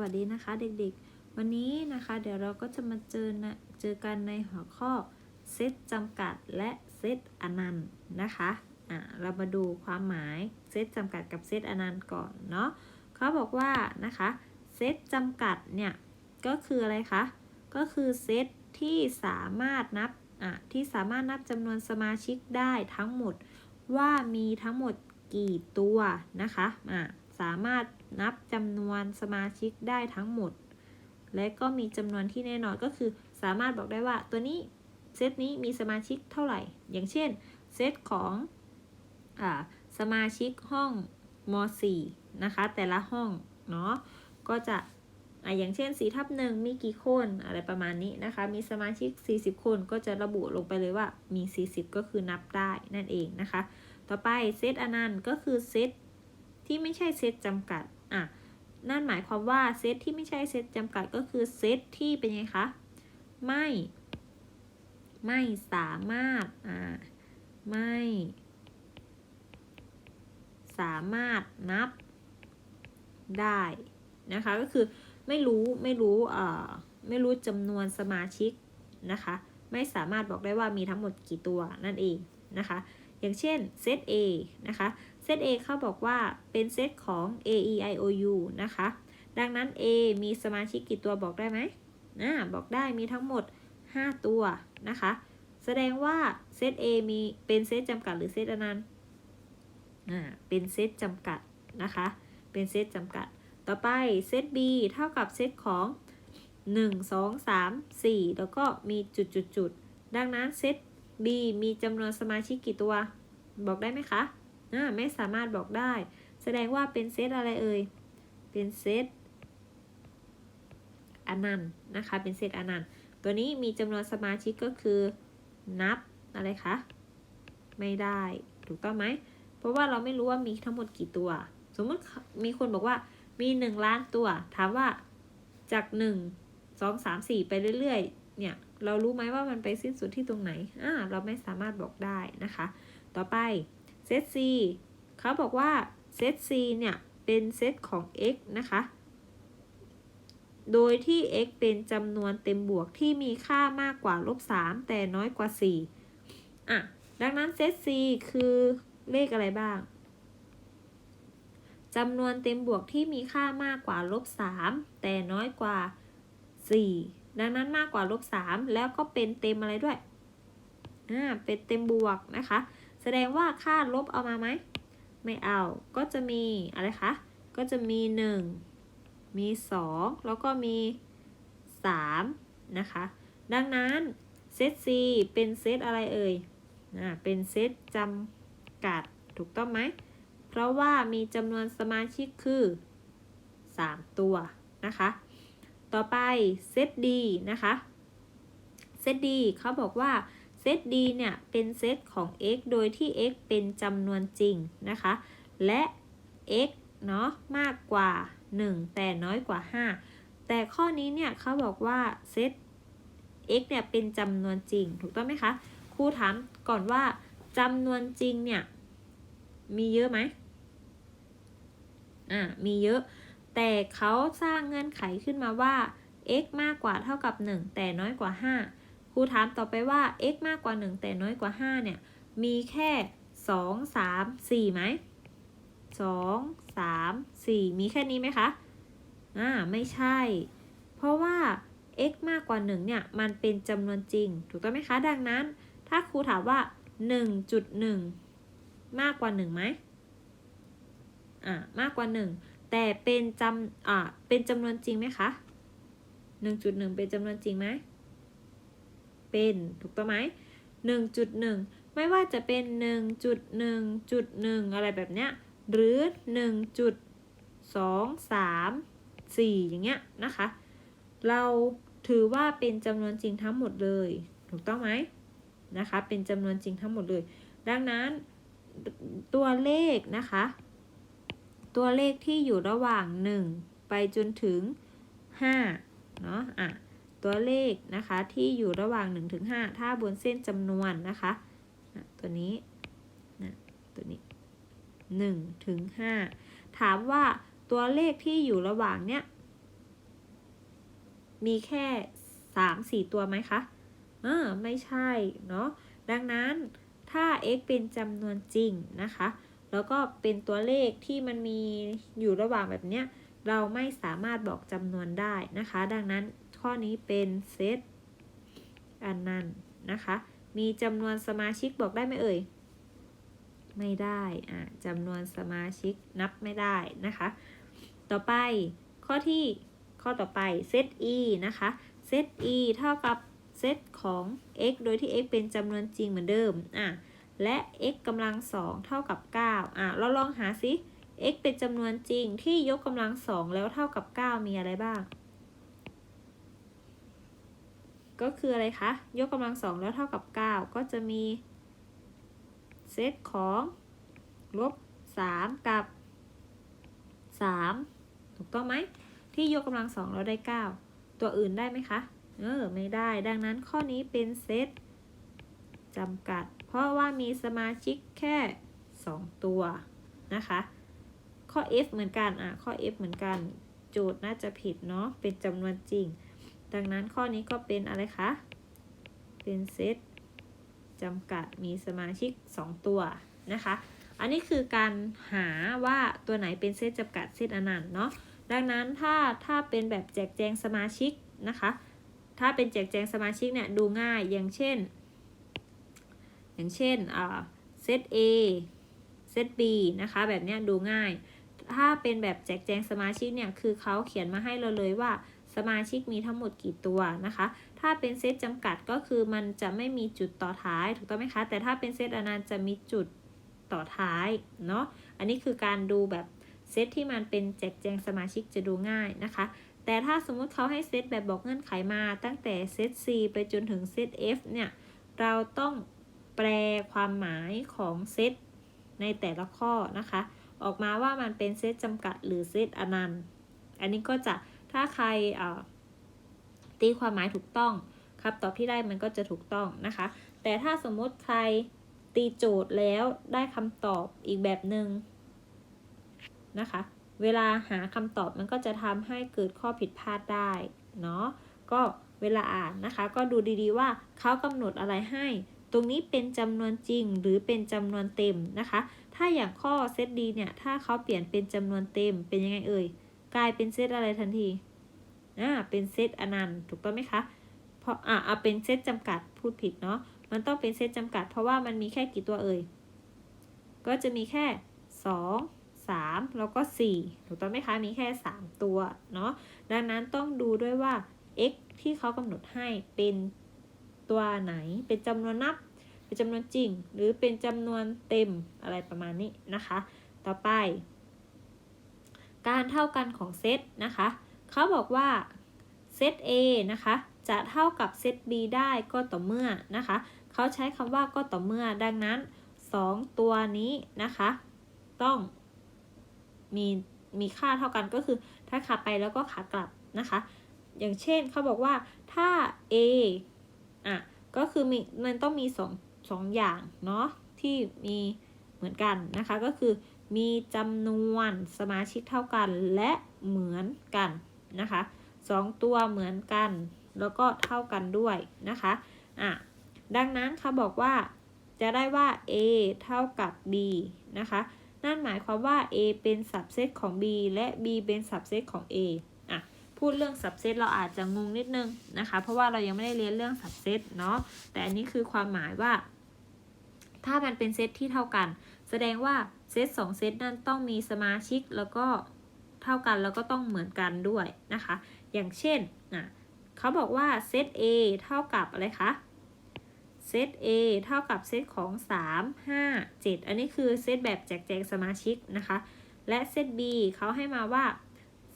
วัสดีนะคะเด็กๆ วันนี้นะคะ เดี๋ยวเราก็จะมาเจอนะเจอกันในหัวข้อเซตจำกัดและเซตอนันต์นะคะอะเรามาดูความหมายเซตจำกัดกับเซตอนันต์ก่อนเนาะเขาบอกว่านะคะเซตจำกัดเนี่ยก็คืออะไรคะก็คือเซตที่สามารถนับอะที่สามารถนับจำนวนสมาชิกได้ทั้งหมดว่ามีทั้งหมดกี่ตัวนะคะอะสามารถ นับจำนวนสมาชิกได้ทั้งหมด และก็มีจำนวนที่แน่นอนก็คือ สามารถบอกได้ว่าตัวนี้เซตนี้มีสมาชิกเท่าไหร่ อย่างเช่นเซตของอสมาชิกห้องม .4 นะคะ แต่ละห้องเนาะก็จะออย่างเช่น4ทับหนึ่งมีกี่คนอะไรประมาณนี้นะคะ มีสมาชิก 40 คนก็จะระบุลงไปเลยว่ามี 40 ก็คือนับได้นั่นเองนะคะ ต่อไปเซตอนันต์ก็คือเซตที่ไม่ใช่เซตจำกัด นั่นหมายความว่าเซตที่ไม่ใช่เซตจำกัดก็คือเซตที่เป็นไงคะ ไม่ ไม่สามารถ อ่า ไม่ สามารถนับได้นะคะ ก็คือไม่รู้ ไม่รู้ เอ่อ ไม่รู้จำนวนสมาชิกนะคะ ไม่สามารถบอกได้ว่ามีทั้งหมดกี่ตัวนั่นเองนะคะ อย่างเช่นเซต A นะคะ เซต A เขาบอกว่าเป็นเซตของ A E I O U นะคะ ดังนั้น A มีสมาชิกกี่ตัวบอกได้ไหมนะบอกได้มีทั้งหมด 5 ตัวนะคะ แสดงว่าเซต A มีเป็นเซตจำกัดหรือเซตอนันต์อ่าเป็นเซตจำกัดนะคะ เป็นเซตจำกัด ต่อไปเซต B เท่ากับเซตของ 1 2 3 4 แล้วก็มีจุดจุดจุดดังนั้นเซต B มีจำนวนสมาชิกกี่ตัว บอกได้ไหมคะ อ่าไม่สามารถบอกได้ แสดงว่าเป็นเซตอะไรเอ่ย เป็นเซตอนันต์นะคะ เป็นเซตอนันต์ ตัวนี้มีจำนวนสมาชิกก็คือนับอะไรคะ ไม่ได้ถูกต้องไหม เพราะว่าเราไม่รู้ว่ามีทั้งหมดกี่ตัว สมมติมีคนบอกว่ามีหนึ่งล้านตัว ถามว่าจากหนึ่งสองสามสี่ไปเรื่อยๆ เนี่ย เรารู้ไหมว่ามันไปสิ้นสุดที่ตรงไหน อ่า เราไม่สามารถบอกได้นะคะ ต่อไป เซต C เขาบอกว่าเซต C เนี่ยเป็นเซตของ x นะคะ โดยที่ x เป็นจำนวนเต็มบวกที่มีค่ามากกว่าลบ3แต่น้อยกว่า 4 อะ ดังนั้นเซต C คือเลขอะไรบ้างจำนวนเต็มบวกที่มีค่ามากกว่าลบ3แต่น้อยกว่า 4 ดังนั้นมากกว่าลบ3แล้วก็เป็นเต็มอะไรด้วย อ่า เป็นเต็มบวกนะคะ แสดงว่าค่าลบเอามาไหม ไม่เอา ก็จะมีอะไรคะ ก็จะมี 1 มี 2 แล้วก็มี 3 นะคะ ดังนั้นเซต C เป็นเซตอะไรเอ่ยอ่าเป็นเซตจำกัดถูกต้องไหม เพราะว่ามีจำนวนสมาชิกคือ 3 ตัวนะคะ ต่อไปเซต D นะคะ เซต D เขาบอกว่า ซต D เนี่ยเป็นเซตของ x โดยที่ x เป็นจำนวนจริงนะคะ และ x เนาะมากกว่า 1 แต่น้อยกว่า 5 แต่ข้อนี้เนี่ยเขาบอกว่าเซต x เนี่ยเป็นจำนวนจริง ถูกต้องไหมคะครูถามก่อนว่าจำนวนจริงเนี่ยมีเยอะไหมอ่ามีเยอะ แต่เขาสร้างเงื่อนไขขึ้นมาว่า x มากกว่าเท่ากับ 1 แต่น้อยกว่า 5 รูถามต่อไปว่า x มากกว่า 1 แต่น้อยกว่า 5 เนี่ย มีแค่ 2 3 4ไหม2 3 4 มีแค่นี้ไหมคะ อ่า ไม่ใช่ เพราะว่า x มากกว่า 1 เนี่ย มันเป็นจำนวนจริง ถูกต้องไหมคะ ดังนั้น ถ้าครูถามว่า 1.1 มากกว่า1ไหมอ่ามากกว่า 1 แต่เป็นจำอ่าเป็นจำนวนจริงไหมคะ 1.1 เป็นจำนวนจริงไหม เป็น ถูกต้องไหมหนึ่งจุดหนึ่งไม่ว่าจะเป็นหนึ่งจุดหนึ่งจุดหนึ่งอะไรแบบเนี้ย หรือหนึ่งจุดสองสามสี่อย่างเงี้ยนะคะ เราถือว่าเป็นจำนวนจริงทั้งหมดเลย ถูกต้องไหมนะคะ เป็นจำนวนจริงทั้งหมดเลย ดังนั้นตัวเลขนะคะ ตัวเลขที่อยู่ระหว่าง 1 ไปจนถึง 5 เนาะอะ ตัวเลขนะคะที่อยู่ระหว่าง 1-5 ถ้าบนเส้นจำนวนนะคะตัวนี้นะตัวนี้1ถึง5ถามว่าตัวเลขที่อยู่ระหว่างเนี้ยมีแค่สามสี่ตัวไหมคะเออไม่ใช่เนาะดังนั้นถ้า x เป็นจำนวนจริงนะคะ แล้วก็เป็นตัวเลขที่มันมีอยู่ระหว่างแบบเนี้ยเราไม่สามารถบอกจำนวนได้นะคะ ดังนั้น ข้อนี้เป็นเซตอันนั้นนะคะ มีจำนวนสมาชิกบอกได้ไหมเอ่ย ไม่ได้อะจำนวนสมาชิกนับไม่ได้นะคะ ต่อไปข้อที่ข้อต่อไปเซต e นะคะเซต e เท่ากับเซตของ x โดยที่ x เป็นจำนวนจริงเหมือนเดิมอะและ x กำลังสองเท่ากับ 9 อะ เราลองหาสิ x เป็นจำนวนจริงที่ยกกำลังสองแล้วเท่ากับ 9 มีอะไรบ้าง ก็คืออะไรคะ ยกกำลังสองแล้วเท่ากับ 9 ก็จะมี เซตของลบ 3 กับ 3 ถูกต้องไหม ที่ยกกำลังสองแล้วได้ 9 ตัวอื่นได้ไหมคะ เออ ไม่ได้ ดังนั้นข้อนี้เป็นเซตจำกัด เพราะว่ามีสมาชิกแค่ 2 ตัวนะคะ ข้อ F เหมือนกัน อะ ข้อ F เหมือนกัน โจทย์น่าจะผิดเนาะ เป็นจำนวนจริง ดังนั้นข้อนี้ก็เป็นอะไรคะ เป็นเซตจำกัดมีสมาชิก 2 ตัวนะคะ อันนี้คือการหาว่าตัวไหนเป็นเซตจำกัดเซตอนันต์เนาะ ดังนั้นถ้าถ้าเป็นแบบแจกแจงสมาชิกนะคะ ถ้าเป็นแจกแจงสมาชิกเนี่ยดูง่ายอย่างเช่น อย่างเช่นเซต A เซต B นะคะ แบบนี้ดูง่าย ถ้าเป็นแบบแจกแจงสมาชิกเนี่ยคือเขาเขียนมาให้เราเลยว่า สมาชิกมีทั้งหมดกี่ตัวนะคะ ถ้าเป็นเซตจำกัดก็คือมันจะไม่มีจุดต่อท้ายถูกต้องไหมคะ แต่ถ้าเป็นเซตอนันต์จะมีจุดต่อท้ายเนาะ อันนี้คือการดูแบบเซตที่มันเป็นแจกแจงสมาชิกจะดูง่ายนะคะ แต่ถ้าสมมุติเขาให้เซตแบบบอกเงื่อนไขมาตั้งแต่เซต C ไปจนถึงเซต F เนี่ย เราต้องแปลความหมายของเซตในแต่ละข้อนะคะ ออกมาว่ามันเป็นเซตจำกัดหรือเซตอนันต์ อันนี้ก็จะ ถ้าใครตีความหมายถูกต้องครับตอบที่ได้มันก็จะถูกต้องนะคะ แต่ถ้าสมมติใครตีโจทย์แล้วได้คำตอบอีกแบบหนึง่งนะคะ เวลาหาคำตอบมันก็จะทำให้เกิดข้อผิดพลาดได้เนาะก็เวลาอ่านนะคะ ก็ดูดีๆว่าเขากำหนดอะไรให้ ตรงนี้เป็นจำนวนจริงหรือเป็นจำนวนเต็มนะคะ ถ้าอย่างข้อเซตดีเนี่ย ถ้าเขาเปลี่ยนเป็นจำนวนเต็มเป็นยังไงเอ่ย กลายเป็นเซตอะไรทันที อ่าเป็นเซตอนันต์ถูกต้องไหมคะ เพราะอ่าเอาเป็นเซตจำกัดพูดผิดเนาะมันต้องเป็นเซตจำกัด เพราะว่ามันมีแค่กี่ตัวเอ่ยก็จะมีแค่ 2 3 แล้วก็ 4 ถูกต้องไหมคะ มีแค่ 3 ตัว เนาะ ดังนั้นต้องดูด้วยว่า x ที่เขากำหนดให้เป็นตัวไหน เป็นจำนวนนับ เป็นจำนวนจริง หรือเป็นจำนวนเต็มอะไรประมาณนี้นะคะ ต่อไป การเท่ากันของเซตนะคะ เขาบอกว่าเซต A นะคะ จะเท่ากับเซต B ได้ก็ต่อเมื่อนะคะ เขาใช้คำว่าก็ต่อเมื่อดังนั้น 2 ตัวนี้นะคะ ต้องมีมีค่าเท่ากันก็คือถ้าขาไปแล้วก็ขากลับนะคะ อย่างเช่นเขาบอกว่าถ้า A อะก็คือมีมันต้องมี2 2อย่างเนาะที่มีเหมือนกันนะคะก็คือมีจำนวนสมาชิกเท่ากันและเหมือนกัน นะคะสองตัวเหมือนกัน แล้วก็เท่ากันด้วยนะคะอะดังนั้นเขาบอกว่าจะได้ว่า a เท่ากับ b นะคะนั่นหมายความว่า a เป็นสับเซตของ b และ b เป็นสับเซตของ a อะพูดเรื่องสับเซตเราอาจจะงงนิดนึงนะคะ เพราะว่าเรายังไม่ได้เรียนเรื่องสับเซตเนาะแต่อันนี้คือความหมายว่า ถ้ามันเป็นเซตที่เท่ากัน แสดงว่าเซตสองเซตนั้นต้องมีสมาชิกแล้วก็ เท่ากันแล้วก็ต้องเหมือนกันด้วยนะคะ อย่างเช่นนะเขาบอกว่าเซต A เท่ากับอะไรคะ เซต A เท่ากับเซตของ 3 5 7 อันนี้คือเซตแบบแจกแจงสมาชิกนะคะ และเซต B เขาให้มาว่า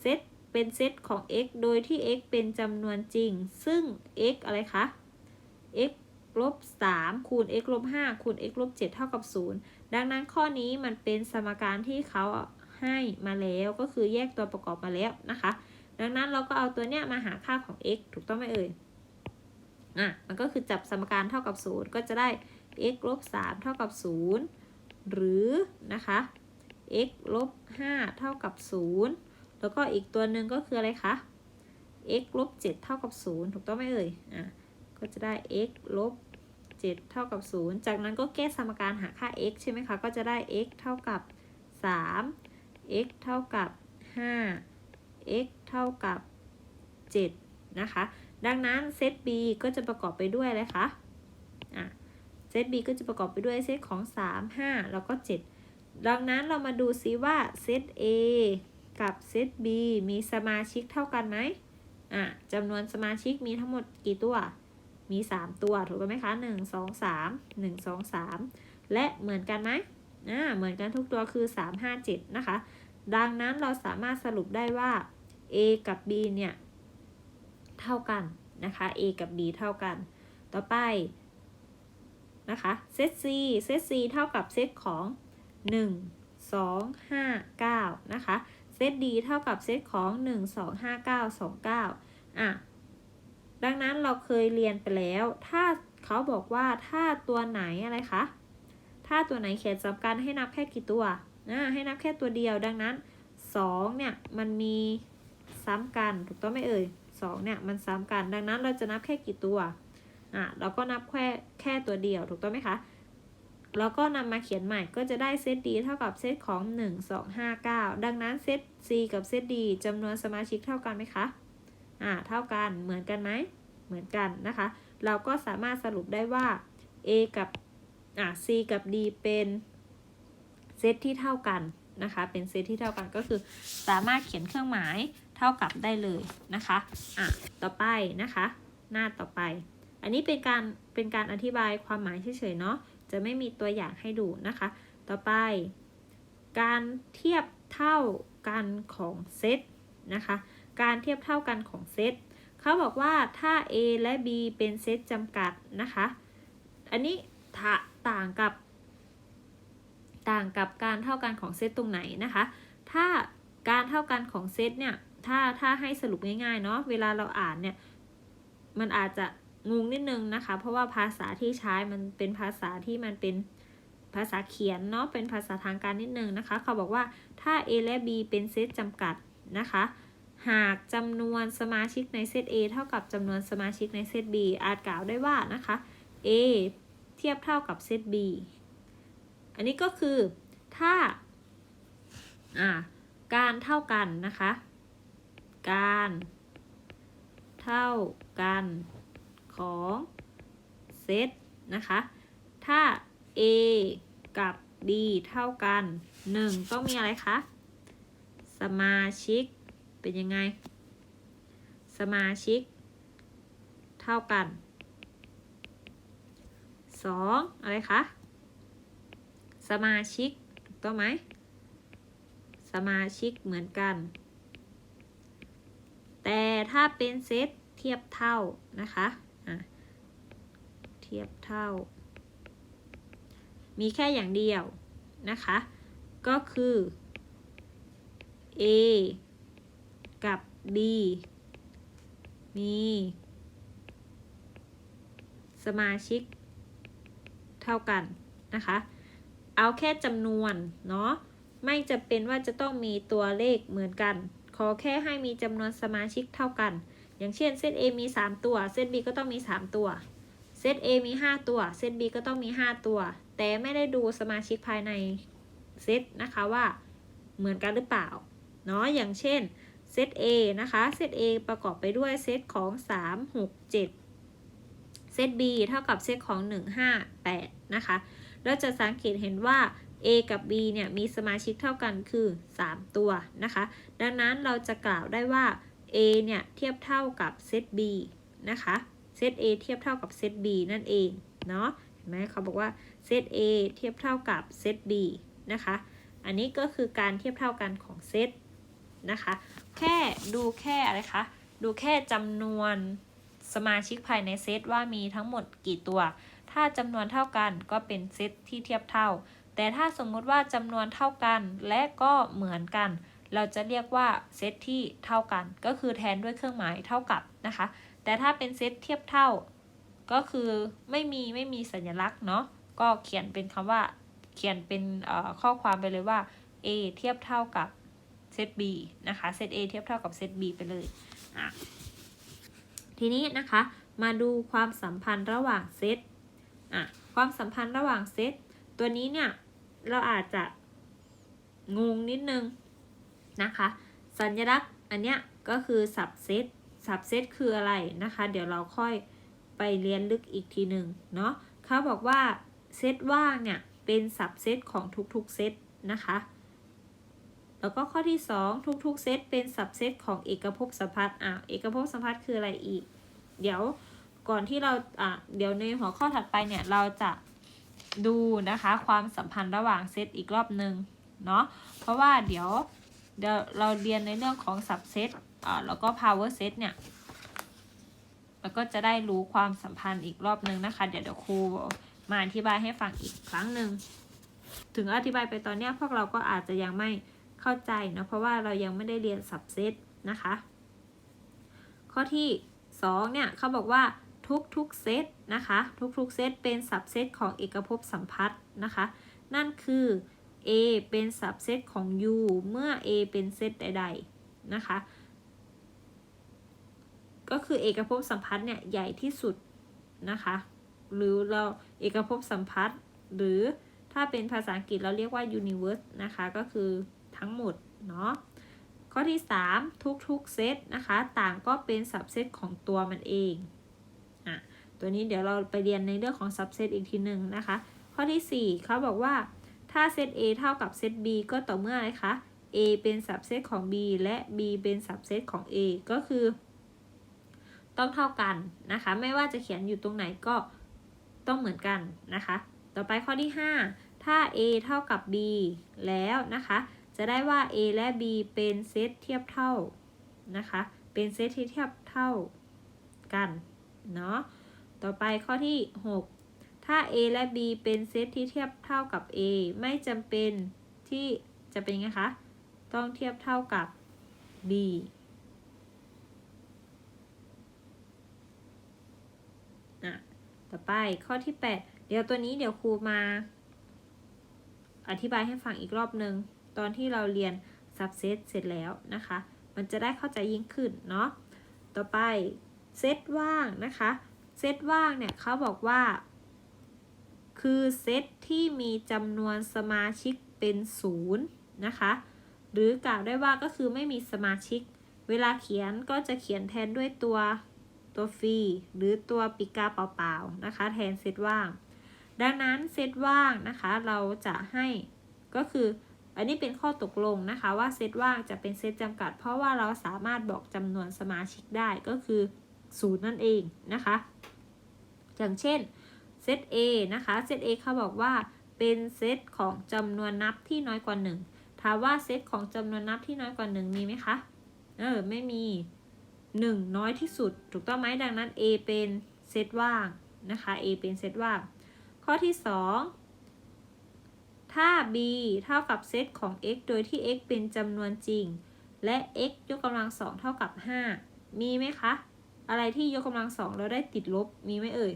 เซตเป็นเซตของ x โดยที่ x เป็นจำนวนจริง ซึ่ง x อะไรคะ x ลบ3คูณ x ลบ5คูณ x ลบ7เท่ากับ 0 ดังนั้นข้อนี้มันเป็นสมการที่เขา ให้มาแล้วก็คือแยกตัวประกอบมาแล้วนะคะ ดังนั้นเราก็เอาตัวเนี้ยมาหาค่าของ x ถูกต้องไหมเอ่ยอะมันก็คือจับสมการเท่ากับ 0 ก็จะได้ x ลบ3เท่ากับ 0 หรือนะคะ x ลบ5เท่ากับ 0 แล้วก็อีกตัวหนึ่งก็คืออะไรคะ x ลบ7เท่ากับ 0 ถูกต้องไหมเอ่ยอะก็จะได้ x ลบ7เท่ากับ 0 จากนั้นก็แก้สมการหาค่า x ใช่ไหมคะ ก็จะได้ x เท่ากับ 3 x เท่ากับ 5 x เท่ากับ 7 นะคะ ดังนั้นเซต b ก็จะประกอบไปด้วยอะไรคะอะเซต b ก็จะประกอบไปด้วยเซตของ 3 5 แล้วก็ 7 ดังนั้นเรามาดูซิว่าเซต a กับเซต b มีสมาชิกเท่ากันไหมอะจำนวนสมาชิกมีทั้งหมดกี่ตัว มี 3 ตัวถูกต้องไหมคะ 1 2 3 1 2 3 และเหมือนกันไหมอ่าเหมือนกันทุกตัวคือ 3 5 7 นะคะ ดังนั้นเราสามารถสรุปได้ว่า a กับ b เนี่ยเท่ากันนะคะ a กับ b เท่ากัน ต่อไปนะคะเซต c เซต c เท่ากับเซตของ 1 2 5 9 นะคะ เซต d เท่ากับเซตของ 1 2 5 9 2 9 อะ ดังนั้นเราเคยเรียนไปแล้ว ถ้าเขาบอกว่าถ้าตัวไหนอะไรคะ ถ้าตัวไหนเขียนสำคัญให้นับแค่กี่ตัว อ่าให้นับแค่ตัวเดียวดังนั้น2เนี่ยมันมีซ้ำกันถูกต้องไหมเอ่ย2เนี่ยมันซ้ำกัน ดังนั้นเราจะนับแค่กี่ตัวอะเราก็นับแค่แค่ตัวเดียวถูกต้องไหมคะแล้วก็นำมาเขียนใหม่ก็จะได้เซต D เท่ากับเซตของ 1 2 5 9 ดังนั้นเซต C กับเซต D จำนวนสมาชิกเท่ากันไหมคะอ่าเท่ากันเหมือนกันไหมเหมือนกันนะคะ เราก็สามารถสรุปได้ว่า A กับอ่า C กับ D เป็น เซตที่เท่ากันนะคะ เป็นเซตที่เท่ากันก็คือ สามารถเขียนเครื่องหมายเท่ากับได้เลยนะคะอะต่อไปนะคะ หน้าต่อไป อันนี้เป็นการเป็นการอธิบายความหมายเฉยๆเนาะจะไม่มีตัวอย่างให้ดูนะคะ ต่อไป การเทียบเท่ากันของเซตนะคะ การเทียบเท่ากันของเซตเขาบอกว่าถ้า A และ B เป็นเซตจำกัดนะคะ อันนี้ต่างกับ ต่างกับการเท่ากันของเซตตรงไหนนะคะ ถ้าการเท่ากันของเซตเนี่ย ถ้าถ้าให้สรุปง่ายๆเนาะ เวลาเราอ่านเนี่ย มันอาจจะงงนิดนึงนะคะ เพราะว่าภาษาที่ใช้มันเป็นภาษาที่มันเป็นภาษาเขียนเนาะ เป็นภาษาทางการนิดนึงนะคะ เขาบอกว่าถ้า A และ B เป็นเซตจำกัดนะคะ หากจำนวนสมาชิกในเซต A เท่ากับจำนวนสมาชิกในเซต B อาจกล่าวได้ว่านะคะ A เทียบเท่ากับเซต B อันนี้ก็คือถ้าการเท่ากันนะคะ การเท่ากันของเซตนะคะ ถ้า A กับ B เท่ากัน 1 ต้องมีอะไรคะ สมาชิกเป็นยังไง สมาชิก เท่ากัน 2 อะไรคะ สมาชิกถูกต้องไหม สมาชิกเหมือนกัน แต่ถ้าเป็นเซตเทียบเท่านะคะะเทียบเท่า มีแค่อย่างเดียวนะคะ ก็คือ A กับ B มี สมาชิกเท่ากันนะคะ เอาแค่จำนวนเนาะไม่จะเป็นว่าจะต้องมีตัวเลขเหมือนกัน ขอแค่ให้มีจำนวนสมาชิกเท่ากัน อย่างเช่นเซต A มี 3 ตัว เซต B ก็ต้องมี 3 ตัว เซต A มี 5 ตัว เซต B ก็ต้องมี 5 ตัว แต่ไม่ได้ดูสมาชิกภายในเซตนะคะว่าเหมือนกันหรือเปล่า เนาะ อย่างเช่นเซต A นะคะ เซต A ประกอบไปด้วยเซตของ 3 6 7 เซต B เท่ากับเซตของ 1 5 8 นะคะ เราจะสังเกตเห็นว่า A กับ B เนี่ยมีสมาชิกเท่ากันคือ 3 ตัวนะคะ ดังนั้นเราจะกล่าวได้ว่า A เนี่ยเทียบเท่ากับเซต B นะคะเซต A เทียบเท่ากับเซต B นั่นเองเนาะเห็นไหมเขาบอกว่าเซต A เทียบเท่ากับเซต B นะคะ อันนี้ก็คือการเทียบเท่ากันของเซตนะคะ แค่ดูแค่อะไรคะ ดูแค่จำนวนสมาชิกภายในเซตว่ามีทั้งหมดกี่ตัว ถ้าจำนวนเท่ากันก็เป็นเซตที่เทียบเท่า แต่ถ้าสมมุติว่าจำนวนเท่ากันและก็เหมือนกัน เราจะเรียกว่าเซตที่เท่ากัน ก็คือแทนด้วยเครื่องหมายเท่ากับนะคะ แต่ถ้าเป็นเซตเทียบเท่า ก็คือไม่มีไม่มีสัญลักษณ์เนาะก็เขียนเป็นคำว่าเขียนเป็นข้อความไปเลยว่า A เทียบเท่ากับเซต B นะคะเซต A เทียบเท่ากับเซต B ไปเลยทีนี้นะคะ มาดูความสัมพันธ์ระหว่างเซต อะความสัมพันธ์ระหว่างเซตตัวนี้เนี่ย เราอาจจะงงนิดนึงนะคะ สัญลักษณ์อันเนี้ยก็คือสับเซตสับเซตคืออะไรนะคะ เดี๋ยวเราค่อยไปเรียนลึกอีกทีหนึ่งเนาะเขาบอกว่าเซตว่างเนี่ย เป็นสับเซตของทุกๆเซตนะคะ แล้วก็ข้อที่ 2 ทุกๆเซตเป็นสับเซตของเอกภพสัมพัทธ์อะเอกภพสัมพัทธ์คืออะไรอีก เดี๋ยว ก่อนที่เราอะเดี๋ยวในหัวข้อถัดไปเนี่ยเราจะดูนะคะความสัมพันธ์ระหว่างเซตอีกรอบหนึ่งเนาะเพราะว่าเดี๋ยวเดี๋ยวเราเรียนในเรื่องของสับเซตอ่าแล้วก็ power set เนี่ยแล้วก็จะได้รู้ความสัมพันธ์อีกรอบหนึ่งนะคะ เดี๋ยวเดี๋ยวครูมาอธิบายให้ฟังอีกครั้งหนึ่งถึงอธิบายไปตอนนี้พวกเราก็อาจจะยังไม่เข้าใจเนาะเพราะว่าเรายังไม่ได้เรียนสับเซตนะคะ ข้อที่2เนี่ยเขาบอกว่า ทุกๆเซตนะคะ ทุกๆเซตเป็นสับเซตของเอกภพสัมพัทธ์นะคะ นั่นคือ A เป็นสับเซตของ U เมื่อ A เป็นเซตใดๆนะคะ ก็คือเอกภพสัมพัทธ์เนี่ยใหญ่ที่สุดนะคะ หรือเราเอกภพสัมพัทธ์หรือถ้าเป็นภาษาอังกฤษเราเรียกว่า universe นะคะ ก็คือทั้งหมดเนาะข้อที่ 3 ทุกๆเซตนะคะ ต่างก็เป็นสับเซตของตัวมันเอง ตัวนี้เดี๋ยวเราไปเรียนในเรื่องของสับเซตอีกทีหนึ่งนะคะ ข้อที่ 4เขาบอกว่าถ้าเซต A เท่ากับเซต B ก็ต่อเมื่ออะไรคะ A เป็นสับเซตของ B และ B เป็นสับเซตของ A ก็คือ ต้องเท่ากันนะคะ ไม่ว่าจะเขียนอยู่ตรงไหนก็ต้องเหมือนกันนะคะ ต่อไปข้อที่ 5 ถ้า A เท่ากับ B แล้วนะคะ จะได้ว่า A และ B เป็นเซตเทียบเท่านะคะ เป็นเซตที่เทียบเท่ากันเนาะ ต่อไปข้อที่ 6 ถ้า A และ B เป็นเซตที่เทียบเท่ากับ A ไม่จำเป็นที่จะเป็นไงคะ ต้องเทียบเท่ากับ B อะต่อไปข้อที่ 8 เดี๋ยวตัวนี้เดี๋ยวครูมา อธิบายให้ฟังอีกรอบหนึ่งตอนที่เราเรียน subset เสร็จแล้วนะคะ มันจะได้เข้าใจยิ่งขึ้นเนาะ ต่อไปเซตว่างนะคะ เซตว่างเนี่ยเขาบอกว่า คือเซตที่มีจำนวนสมาชิกเป็นศูนย์นะคะ หรือกล่าวได้ว่าก็คือไม่มีสมาชิก เวลาเขียนก็จะเขียนแทนด้วยตัวตัวฟรีหรือตัวปิกาเปล่าๆนะคะ แทนเซตว่าง ดังนั้นเซตว่างนะคะเราจะให้ก็คืออันนี้เป็นข้อตกลงนะคะว่าเซตว่างจะเป็นเซตจำกัด เพราะว่าเราสามารถบอกจำนวนสมาชิกได้ก็คือ ศูนย์นั่นเองนะคะ อย่างเช่นเซต A นะคะเซต A เขาบอกว่าเป็นเซตของจำนวนนับที่น้อยกว่า 1 ถามว่าเซตของจำนวนนับที่น้อยกว่า 1 มีไหมคะ เออ ไม่มี 1 น้อยที่สุด ถูกต้องไหมดังนั้น A เป็นเซตว่างนะคะ A เป็นเซตว่าง ข้อที่ 2 ถ้า b เท่ากับเซตของ x โดยที่ x เป็นจำนวนจริง และ x ยกกำลังสองเท่ากับ 5 มีไหมคะ อะไรที่ยกกำลังสองแล้วได้ติดลบมีไหมเอ่ย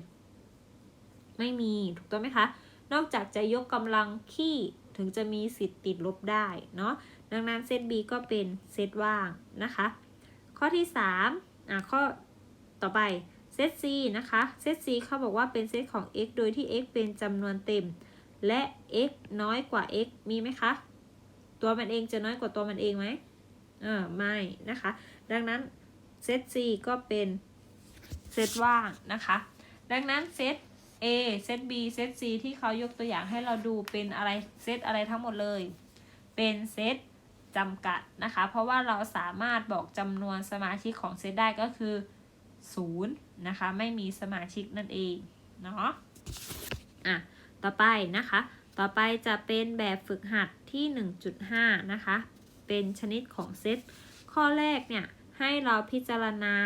ไม่มีถูกต้องไหมคะ นอกจากจะยกกำลังขี้ถึงจะมีสิทธิ์ติดลบได้เนาะดังนั้นเซต b ก็เป็นเซตว่างนะคะ ข้อที่3อะข้อต่อไปเซต c นะคะเซต c เขาบอกว่าเป็นเซตของ x โดยที่ x เป็นจำนวนเต็ม และ x น้อยกว่า x มีไหมคะตัวมันเองจะน้อยกว่าตัวมันเองไหมเออไม่นะคะ ดังนั้น เซต c ก็เป็นเซตว่างนะคะ ดังนั้นเซต a เซต b เซต c ที่เขายกตัวอย่างให้เราดูเป็นอะไรเซตอะไรทั้งหมดเลย เป็นเซตจำกัดนะคะ เพราะว่าเราสามารถบอกจำนวนสมาชิกของเซตได้ก็คือ0นะคะ ไม่มีสมาชิกนั่นเองเนาะอะต่อไปนะคะ ต่อไปจะเป็นแบบฝึกหัดที่ 1.5 นะคะ เป็นชนิดของเซตข้อแรกเนี่ย ให้เราพิจารณา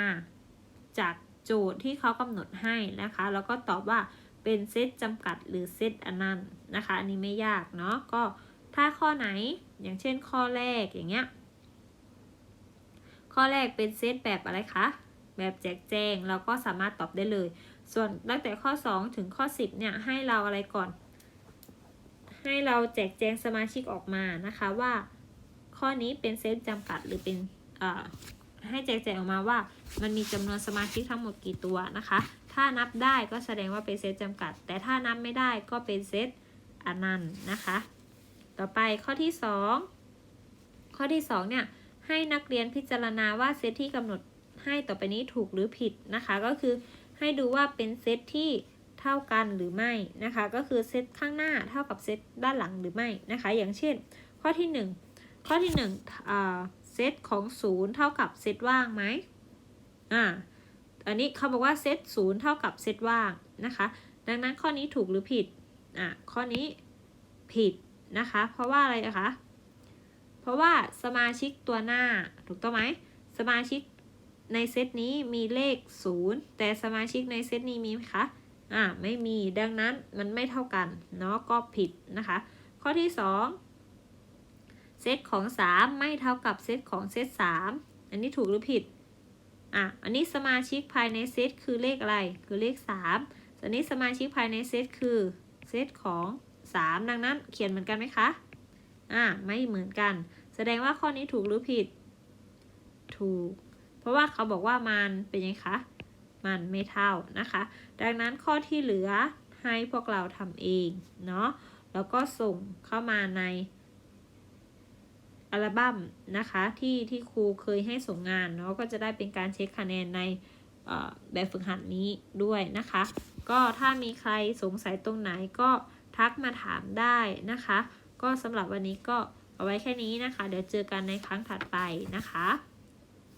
จากโจทย์ที่เขากำหนดให้นะคะ แล้วก็ตอบว่าเป็นเซตจำกัดหรือเซตอนันต์นะคะ อันนี้ไม่ยากเนาะ ก็ถ้าข้อไหนอย่างเช่นข้อแรกอย่างเงี้ย ข้อแรกเป็นเซตแบบอะไรคะ แบบแจกแจงเราก็สามารถตอบได้เลย ส่วนตั้งแต่ข้อ 2 ถึงข้อ 10เนี่ยให้เราอะไรก่อน ให้เราแจกแจงสมาชิกออกมานะคะว่า ข้อนี้เป็นเซตจำกัดหรือเป็นอ่า ให้แจกแจงออกมาว่า มันมีจำนวนสมาชิกทั้งหมดกี่ตัวนะคะ ถ้านับได้ก็แสดงว่าเป็นเซตจำกัด แต่ถ้านับไม่ได้ก็เป็นเซตอนันต์นะคะ ต่อไปข้อที่ 2 ข้อที่2เนี่ยให้นักเรียนพิจารณาว่าเซตที่กำหนดให้ต่อไปนี้ถูกหรือผิดนะคะ ก็คือให้ดูว่าเป็นเซตที่เท่ากันหรือไม่นะคะ ก็คือเซตข้างหน้าเท่ากับเซตด้านหลังหรือไม่นะคะ อย่างเช่น ข้อที่ 1 ข้อที่1อ่า เซตของ 0 เท่ากับเซตว่างไหมอ่าอันนี้เขาบอกว่าเซตศูนย์เท่ากับเซตว่างนะคะ ดังนั้นข้อนี้ถูกหรือผิดอะข้อนี้ผิดนะคะ เพราะว่าอะไรนะคะ เพราะว่าสมาชิกตัวหน้าถูกต้องไหมสมาชิกในเซตนี้มีเลข 0 แต่สมาชิกในเซตนี้มีไหมคะอ่าไม่มีดังนั้นมันไม่เท่ากันเนาะก็ผิดนะคะ ข้อที่ 2 เซตของ 3 ไม่เท่ากับเซตของเซต3อันนี้ถูกหรือผิด อะ อันนี้สมาชิกภายในเซตคือเลขอะไร คือเลข3อันนี้สมาชิกภายในเซตคือเซตของ 3 ดังนั้นเขียนเหมือนกันไหมคะ อะ ไม่เหมือนกัน แสดงว่าข้อนี้ถูกหรือผิด ถูก เพราะว่าเขาบอกว่ามันเป็นยังไงคะ มันไม่เท่านะคะ ดังนั้นข้อที่เหลือให้พวกเราทำเองเนาะ แล้วก็ส่งเข้ามาใน อัลบั้มนะคะที่ที่ครูเคยให้ส่งงานเนาะก็จะได้เป็นการเช็คคะแนนในแบบฝึกหัดนี้ด้วยนะคะ ก็ถ้ามีใครสงสัยตรงไหนก็ทักมาถามได้นะคะ ก็สำหรับวันนี้ก็เอาไว้แค่นี้นะคะ เดี๋ยวเจอกันในครั้งถัดไปนะคะ